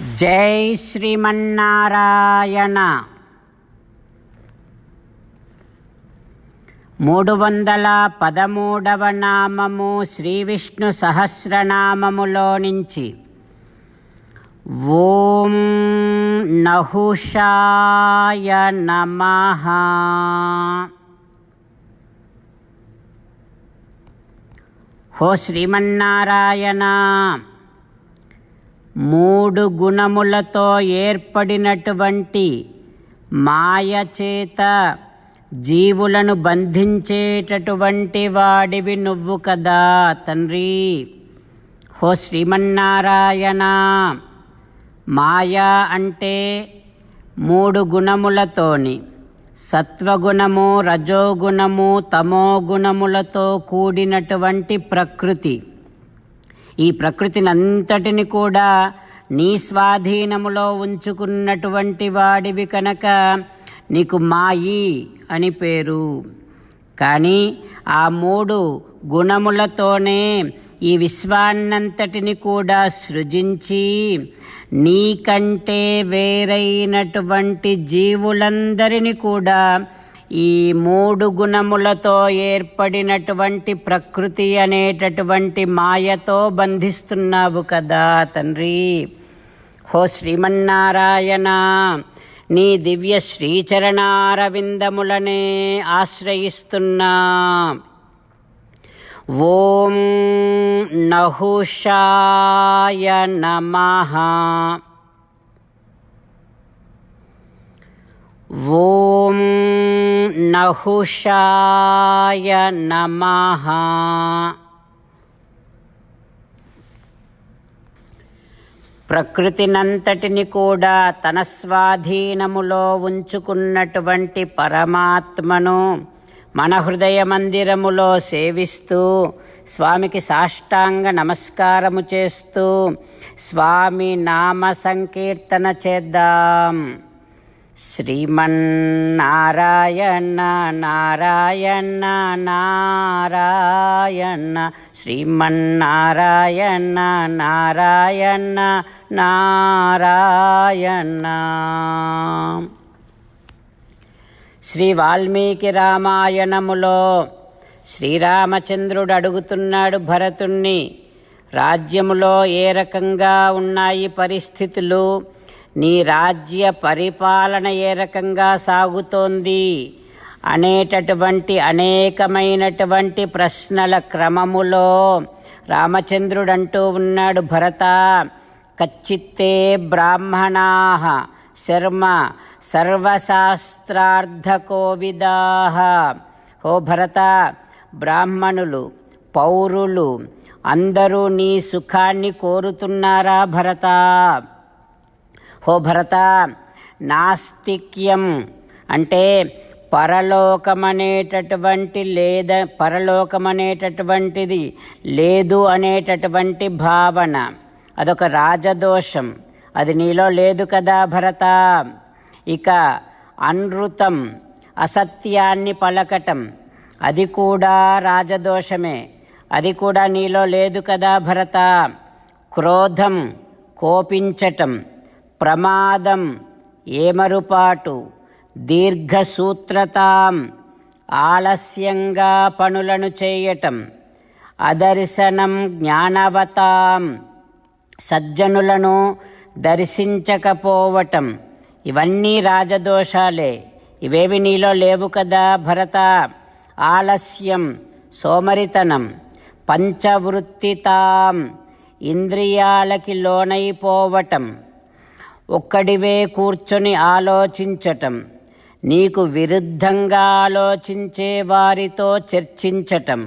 జై శ్రీమన్నారాయణ. మూడు వందల పదమూడవ నామము శ్రీ విష్ణు సహస్రనామములో నుంచి. ఓం నహుషాయ నమ. హో శ్రీమన్నారాయణ. మూడు గుణములతో ఏర్పడినటువంటి మాయ చేత జీవులను బంధించేటటువంటి వాడివి నువ్వు కదా తండ్రి. హో శ్రీమన్నారాయణ! మాయా అంటే మూడు గుణములతోని సత్వగుణము రజోగుణము తమోగుణములతో కూడినటువంటి ప్రకృతి. ఈ ప్రకృతిని అంతటిని కూడా నీ స్వాధీనములో ఉంచుకున్నటువంటి వాడివి కనుక నీకు మాయి అని పేరు. కానీ ఆ మూడు గుణములతోనే ఈ విశ్వాన్నంతటిని కూడా సృజించి నీకంటే వేరైనటువంటి జీవులందరినీ కూడా ఈ మూడు గుణములతో ఏర్పడినటువంటి ప్రకృతి అనేటటువంటి మాయతో బంధిస్తున్నావు కదా తండ్రి. హో శ్రీమన్నారాయణ నీ దివ్య శ్రీచరణారవిందములనే ఆశ్రయిస్తున్నా. ఓం నహుషాయ నమహా ఓం నహుషాయ నమః. ప్రకృతినంతటిని కూడా తన స్వాధీనములో ఉంచుకున్నటువంటి పరమాత్మను మన హృదయ మందిరములో సేవిస్తూ స్వామికి సాష్టాంగ నమస్కారము చేస్తూ స్వామి నామ సంకీర్తన చేద్దాం. శ్రీమన్నారాయణ నారాయణ నారాయణ శ్రీమన్నారాయణ నారాయణ నారాయణ. శ్రీ వాల్మీకి రామాయణములో శ్రీరామచంద్రుడు అడుగుతున్నాడు భరతుణ్ణి రాజ్యములో ఏ రకంగా ఉన్నాయి పరిస్థితులు? నీ రాజ్య పరిపాలన ఏ రకంగా సాగుతోంది? అనేటటువంటి అనేకమైనటువంటి ప్రశ్నల క్రమములో రామచంద్రుడు అంటూ ఉన్నాడు భరత కచ్చిత్తే బ్రాహ్మణా శర్మ సర్వశాస్త్రార్థకోవిదా. ఓ భరత బ్రాహ్మణులు పౌరులు అందరూ నీ సుఖాన్ని కోరుతున్నారా భరత? హో భరత నాస్తిక్యం అంటే పరలోకమనేటటువంటి లేద పరలోకమనేటటువంటిది లేదు అనేటటువంటి భావన. అదొక రాజదోషం. అది నీలో లేదు కదా భరత? ఇక అనృతం అసత్యాన్ని పలకటం. అది కూడా రాజదోషమే. అది కూడా నీలో లేదు కదా భరత? క్రోధం కోపించటం. ప్రమాదం ఏమరుపాటు దీర్ఘసూత్రతాం ఆలస్యంగా పనులను చేయటం అదర్శనం జ్ఞానవతాం సజ్జనులను దర్శించకపోవటం ఇవన్నీ రాజదోషాలే ఇవేవి నీలో లేవు కదా భరత. ఆలస్యం సోమరితనం పంచవృత్తితాం ఇంద్రియాలకి లోనైపోవటం ఒక్కడివే కూర్చొని ఆలోచించటం నీకు విరుద్ధంగా ఆలోచించే వారితో చర్చించటం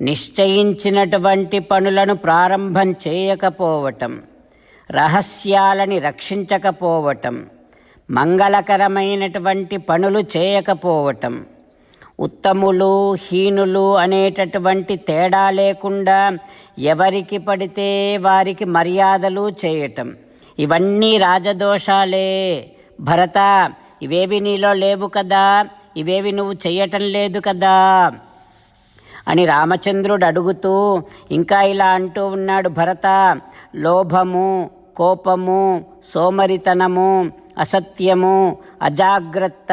నిశ్చయించినటువంటి పనులను ప్రారంభం చేయకపోవటం రహస్యాలని రక్షించకపోవటం మంగళకరమైనటువంటి పనులు చేయకపోవటం ఉత్తములు హీనులు అనేటటువంటి తేడా లేకుండా ఎవరికి పడితే వారికి మర్యాదలు చేయటం ఇవన్నీ రాజదోషాలే. భరత ఇవేవి నీలో లేవు కదా ఇవేవి నువ్వు చెయ్యటం లేదు కదా? అని రామచంద్రుడు అడుగుతూ ఇంకా ఇలా అంటూ ఉన్నాడు భరత లోభము కోపము సోమరితనము అసత్యము అజాగ్రత్త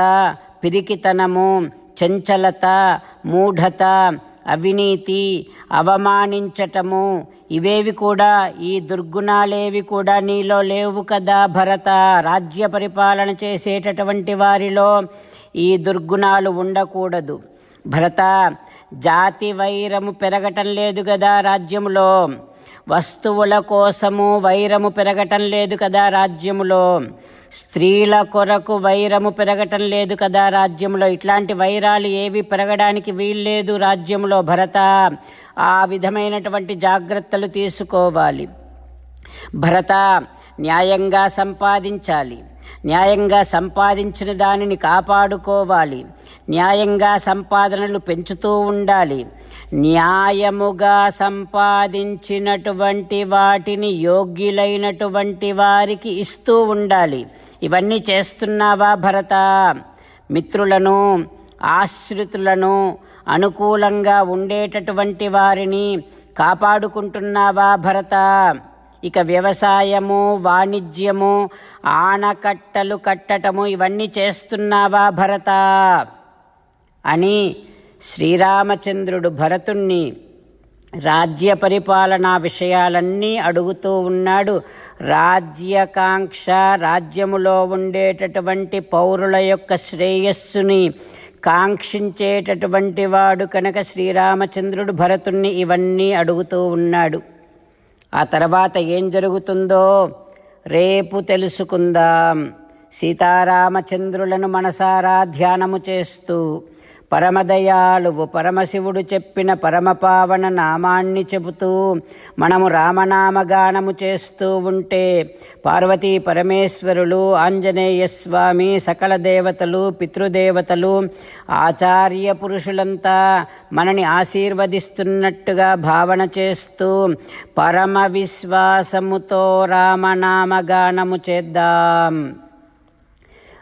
పిరికితనము చంచలత మూఢత అవినీతి అవమానించటము. ఇవేవి కూడా ఈ దుర్గుణాలేవి కూడా నీలో లేవు కదా భరత. రాజ్య పరిపాలన చేసేటటువంటి వారిలో ఈ దుర్గుణాలు ఉండకూడదు. భరత జాతి వైరము పెరగటం లేదు కదా రాజ్యములో వస్తువుల కోసము వైరము పెరగటం లేదు కదా రాజ్యములో. స్త్రీల కొరకు వైరము పెరగటం లేదు కదా రాజ్యంలో ఇట్లాంటి వైరాలు ఏవి పెరగడానికి వీల్లేదు రాజ్యంలో భరత. ఆ విధమైనటువంటి జాగ్రత్తలు తీసుకోవాలి. భరత న్యాయంగా సంపాదించాలి. న్యాయంగా సంపాదించిన దానిని కాపాడుకోవాలి. న్యాయంగా సంపాదనలు పెంచుతూ ఉండాలి. న్యాయముగా సంపాదించినటువంటి వాటిని యోగ్యులైనటువంటి వారికి ఇస్తూ ఉండాలి. ఇవన్నీ చేస్తున్నావా భరత? మిత్రులను ఆశ్రితులను అనుకూలంగా ఉండేటటువంటి వారిని కాపాడుకుంటున్నావా భరత? ఇక వ్యవసాయము వాణిజ్యము ఆనకట్టలు కట్టటము ఇవన్నీ చేస్తున్నావా భరత? అని శ్రీరామచంద్రుడు భరతుణ్ణి రాజ్య పరిపాలనా విషయాలన్నీ అడుగుతూ ఉన్నాడు. రాజ్యకాంక్ష రాజ్యములో ఉండేటటువంటి పౌరుల యొక్క శ్రేయస్సుని కాంక్షించేటటువంటి వాడు కనుక శ్రీరామచంద్రుడు భరతుణ్ణి ఇవన్నీ అడుగుతూ ఉన్నాడు. ఆ తర్వాత ఏం జరుగుతుందో రేపు తెలుసుకుందాం. సీతారామచంద్రులను మనసారా ధ్యానము చేస్తూ పరమదయాళువు పరమశివుడు చెప్పిన పరమపావన నామాన్ని చెబుతూ మనము రామనామగానము చేస్తూ ఉంటే పార్వతీ పరమేశ్వరులు ఆంజనేయ స్వామి సకల దేవతలు పితృదేవతలు ఆచార్య పురుషులంతా మనని ఆశీర్వదిస్తున్నట్టుగా భావన చేస్తూ పరమ విశ్వాసముతో రామనామగానము చేద్దాం.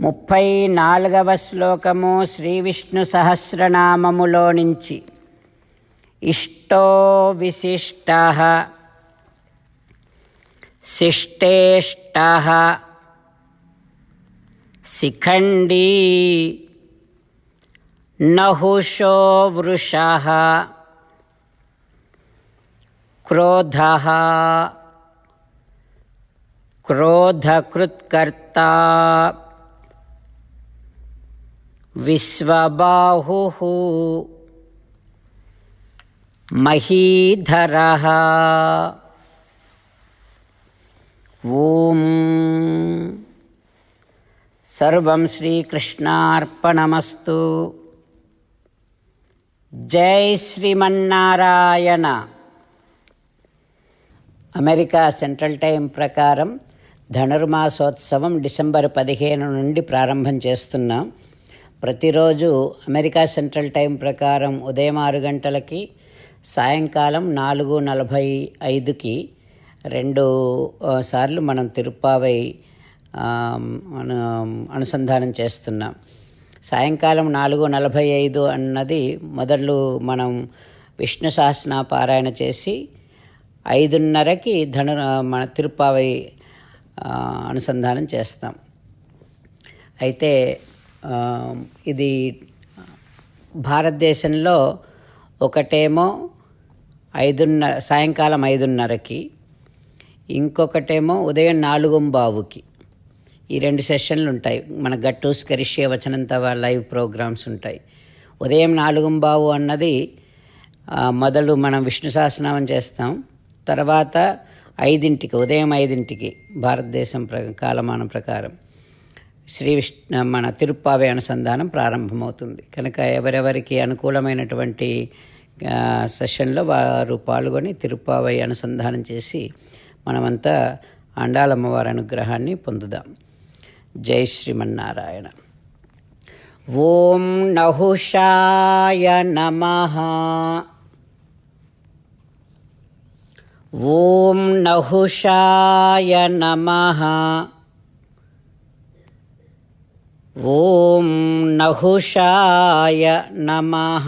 ముప్పై నాలుగవ శ్లోకము శ్రీ విష్ణు సహస్రనామములో నుంచి. ఇష్టో విశిష్ట శిష్టేష్ట శిఖండీ నహుషో వృష క్రోధ క్రోధకృత్కర్తా విశ్వబాహు. మహీధర. ఓం. సర్వం శ్రీకృష్ణార్పణమస్తు. జై శ్రీమన్నారాయణ. అమెరికా సెంట్రల్ టైం ప్రకారం ధనుర్మాసోత్సవం డిసెంబర్ పదిహేను నుండి ప్రారంభం చేస్తున్నాం. ప్రతిరోజు అమెరికా సెంట్రల్ టైం ప్రకారం ఉదయం ఆరు గంటలకి సాయంకాలం నాలుగు నలభై ఐదుకి రెండు సార్లు మనం తిరుప్పావై అనుసంధానం చేస్తున్నాం. సాయంకాలం నాలుగు నలభై ఐదు అన్నది మొదలు మనం విష్ణు సహస్న పారాయణ చేసి ఐదున్నరకి ధను మన తిరుప్పావై అనుసంధానం చేస్తాం. అయితే ఇది భారతదేశంలో ఒకటేమో ఐదున్నర సాయంకాలం ఐదున్నరకి ఇంకొకటేమో ఉదయం నాలుగుంబావుకి. ఈ రెండు సెషన్లు ఉంటాయి మన గట్టూస్ కరిష్య వచనంతవ లైవ్ ప్రోగ్రామ్స్ ఉంటాయి. ఉదయం నాలుగుంబావు అన్నది మొదలు మనం విష్ణు సహస్రనామం చేస్తాం. తర్వాత ఐదింటికి ఉదయం ఐదింటికి భారతదేశం ప్ర కాలమానం ప్రకారం. శ్రీ విష్ణు మన తిరుప్పావే అనుసంధానం ప్రారంభమవుతుంది. కనుక ఎవరెవరికి అనుకూలమైనటువంటి సెషన్లో వారు పాల్గొని తిరుప్పావై అనుసంధానం చేసి మనమంతా అండాలమ్మవారి అనుగ్రహాన్ని పొందుదాం. జై శ్రీమన్నారాయణ. ఓం నహుషాయ నమ. ఓం నహుషాయ నమ. ॐ नहुषाय नमः।